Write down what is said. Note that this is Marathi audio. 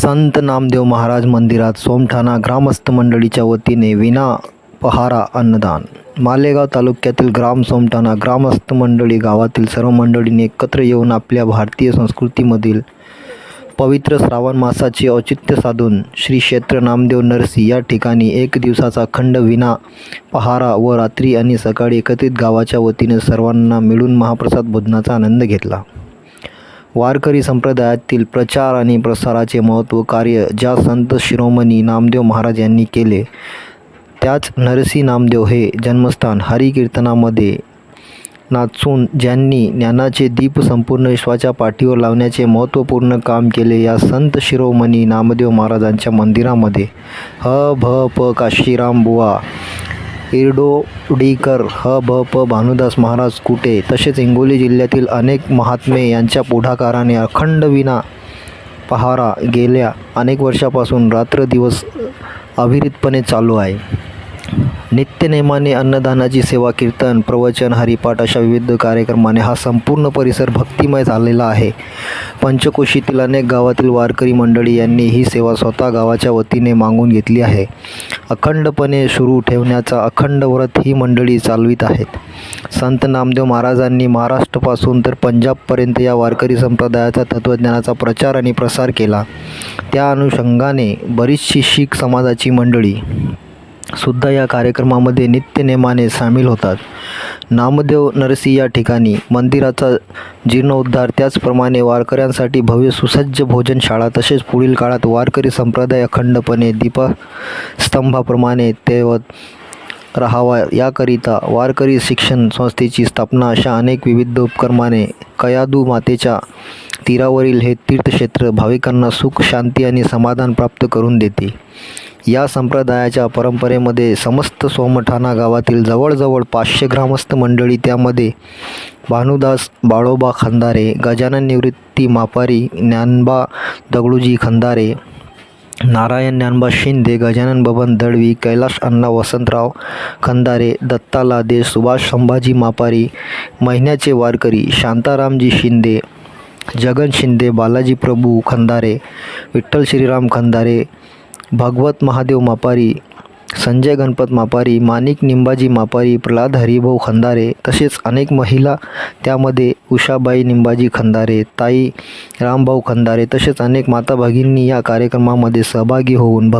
संत नामदेव महाराज मंदिरात सोमठाणा ग्रामस्थ मंडळीच्या वतीने विना पहारा अन्नदान. मालेगाव तालुक्यातील ग्राम सोमठाणा ग्रामस्थ मंडळी गावातील सर्व मंडळींनी एकत्र येऊन आपल्या भारतीय संस्कृतीमधील पवित्र श्रावण मासाचे औचित्य साधून श्री क्षेत्र नामदेव नरसी या ठिकाणी एक दिवसाचा खंड विना पहारा व रात्री आणि सकाळी एकत्रित गावाच्या वतीने सर्वांना मिळून महाप्रसाद भोजनाचा आनंद घेतला. वारकरी संप्रदायातील प्रचार आणि प्रसाराचे महत्त्व कार्य ज्या संत शिरोमणी नामदेव महाराज यांनी केले त्याच नरसी नामदेव हे जन्मस्थान हरिकीर्तनामध्ये नाचून ज्यांनी ज्ञानाचे दीप संपूर्ण विश्वाच्या पाठीवर लावण्याचे महत्त्वपूर्ण काम केले या संत शिरोमणी नामदेव महाराजांच्या मंदिरामध्ये. ह भ प काशीराम बुवा इर्डोडीकर ह भ प भानुदास महाराज कुटे तसेच हिंगोली जिल्ह्यातील अनेक महात्मे यांच्या पुढाकाराने अखंड विना पहारा गेल्या अनेक वर्षापासून रात्रदिवस अविरतपणे चालू आहे. नित्यनेमाने अन्नदानाची सेवा कीर्तन प्रवचन हरिपाठ अशा विविध कार्यक्रमाने हा संपूर्ण परिसर भक्तिमय झालेला आहे. पंचकोशीतील अनेक गावातील वारकरी मंडळी यांनी ही सेवा स्वतः गावाच्या वतीने मागून घेतली आहे. अखंडपणे सुरू ठेवण्याचा अखंड व्रत ही मंडळी चालवित आहेत. संत नामदेव महाराजांनी महाराष्ट्रापासून तर पंजाबपर्यंत या वारकरी संप्रदायाचा तत्त्वज्ञानाचा प्रचार आणि प्रसार केला. त्या अनुषंगाने बरीचशी शीख समाजाची मंडळी सुद्धा या कार्यक्रमामध्ये नित्यनेमाने सामील होतात. नामदेव नरसी या ठिकाणी मंदिराचा जीर्णोद्धार त्याचप्रमाणे वारकऱ्यांसाठी भव्य सुसज्ज भोजनशाळा तसेच पुढील काळात वारकरी संप्रदाय अखंडपणे दीपस्तंभाप्रमाणे तेवत राहावा. याकरिता वारकरी शिक्षण संस्थेची स्थापना अशा अनेक विविध उपक्रमाने कयादू मातेच्या तीरावरील हे तीर्थक्षेत्र भाविकांना सुख शांती आणि समाधान प्राप्त करून देते. या संप्रदायाच्या परंपरेमध्ये समस्त सोमठाणा गावातील जवळजवळ पाचशे ग्रामस्थ मंडळी त्यामध्ये भानुदास बाळोबा खंदारे गजानन निवृत्ती मापारी ज्ञानबा दगडूजी खंदारे नारायण ज्ञानबा शिंदे गजानन बबन दळवी कैलाश अण्णा वसंतराव खंदारे दत्ता लादे सुभाष संभाजी मापारी महिन्याचे वारकरी शांतारामजी शिंदे जगन शिंदे बालाजी प्रभू खंदारे विठ्ठल श्रीराम खंदारे भागवत महादेव मापारी संजय गणपत मापारी माणिक निंबाजी मापारी प्रल्हाद हरिभाऊ खंदारे तसेच अनेक महिला त्यामध्ये उषाबाई निंबाजी खंदारे ताई रामभाऊ खंदारे तसेच अनेक माता भगिनी या कार्यक्रमामध्ये सहभागी होऊन भक्